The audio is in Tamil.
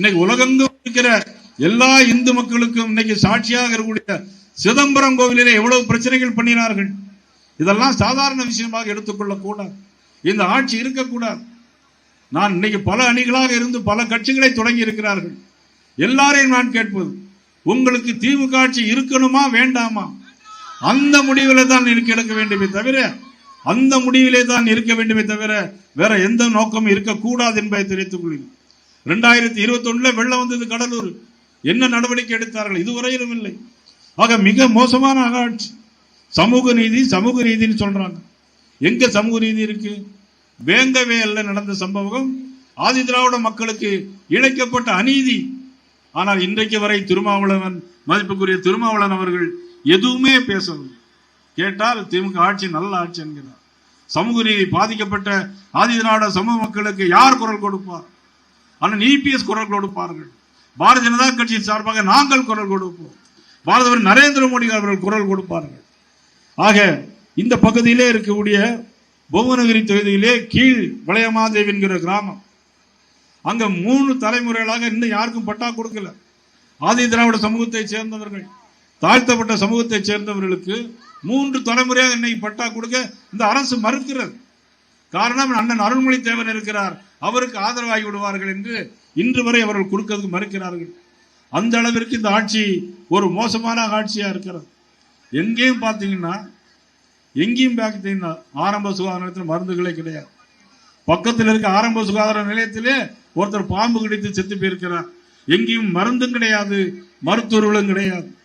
இன்னைக்கு உலகெங்கும் இருக்கிற எல்லா இந்து மக்களுக்கும் இன்னைக்கு சாட்சியாக இருக்கக்கூடிய சிதம்பரம் கோவிலிலே எவ்வளவு பிரச்சனைகள் பண்ணினார்கள்? இதெல்லாம் சாதாரண விஷயமாக எடுத்துக்கொள்ள கூடாது இந்த ஆட்சி இருக்கக்கூடாது. நான் இன்னைக்கு பல அணிகளாக இருந்து பல கட்சிகளை தொடங்கி இருக்கிறார்கள். எல்லாரையும் நான் கேட்பது உங்களுக்கு திமுக ஆட்சி இருக்கணுமா வேண்டாமா? அந்த முடிவிலே தான் எனக்கு எடுக்க வேண்டுமே தவிர அந்த முடிவிலே தான் இருக்க வேண்டுமே தவிர வேற எந்த நோக்கமும் இருக்கக்கூடாது என்பதை தெரிவித்துக் கொள்கிறேன். ரெண்டாயிரத்தி இருபத்தி வெள்ளம் வந்தது கடலூர். என்ன நடவடிக்கை எடுத்தார்கள்? இதுவரையிலும் இல்லை. ஆக மிக மோசமான ஆகாட்சி சமூக நீதி சமூக நீதினு சொல்றாங்க. எங்க சமூக நீதி இருக்கு? வேங்கவேல்ல நடந்த சம்பவம். ஆதி திராவிட மக்களுக்கு இழைக்கப்பட்ட அநீதி. ஆனால் இன்றைக்கு வரை திருமாவளவன் மதிப்புக்குரிய திருமாவளவன் அவர்கள் எதுவுமே பேசவில்லை. கேட்டால் திமுக ஆட்சி நல்ல ஆட்சி என்கிறார். சமூக நீதி பாதிக்கப்பட்ட ஆதி திராவிட சமூக மக்களுக்கு யார் குரல் கொடுப்பார்? ஆனால் இபிஎஸ் குரல் கொடுப்பார்கள் பாரதிய ஜனதா கட்சியின் சார்பாக நாங்கள் குரல் கொடுப்போம் பாரதவர் நரேந்திர மோடி அவர்கள் குரல் கொடுப்பார்கள் ஆக இந்த பகுதியிலே இருக்கக்கூடிய புவனகிரி தொகுதியிலே கீழ் வளையமாதேவி என்கிற கிராமம். அங்க மூணு தலைமுறைகளாக இன்னும் யாருக்கும் பட்டா கொடுக்கல. ஆதி திராவிட சமூகத்தை சேர்ந்தவர்கள் தாழ்த்தப்பட்ட சமூகத்தை சேர்ந்தவர்களுக்கு மூன்று தலைமுறையாக இன்னைக்கு பட்டா கொடுக்க இந்த அரசு மறுக்கிறது. காரணம் அண்ணன் அருள்மொழி தேவன் இருக்கிறார். அவருக்கு ஆதரவாகி விடுவார்கள் என்று இன்று வரை அவர்கள் கொடுக்கிறதுக்கு மறுக்கிறார்கள். அந்த அளவிற்கு இந்த ஆட்சி ஒரு மோசமான ஆட்சியாக இருக்கிறது. எங்கேயும் பார்த்தீங்கன்னா எங்கேயும் பார்த்தீங்கன்னா ஆரம்ப சுகாதார நிலையத்தில் மருந்துகளே கிடையாது. பக்கத்தில் இருக்க ஆரம்ப சுகாதார நிலையத்திலே ஒருத்தர் பாம்பு கடித்து செத்து போயிருக்கிறார். எங்கேயும் மருந்தும் கிடையாது மருத்துவர்களும் கிடையாது.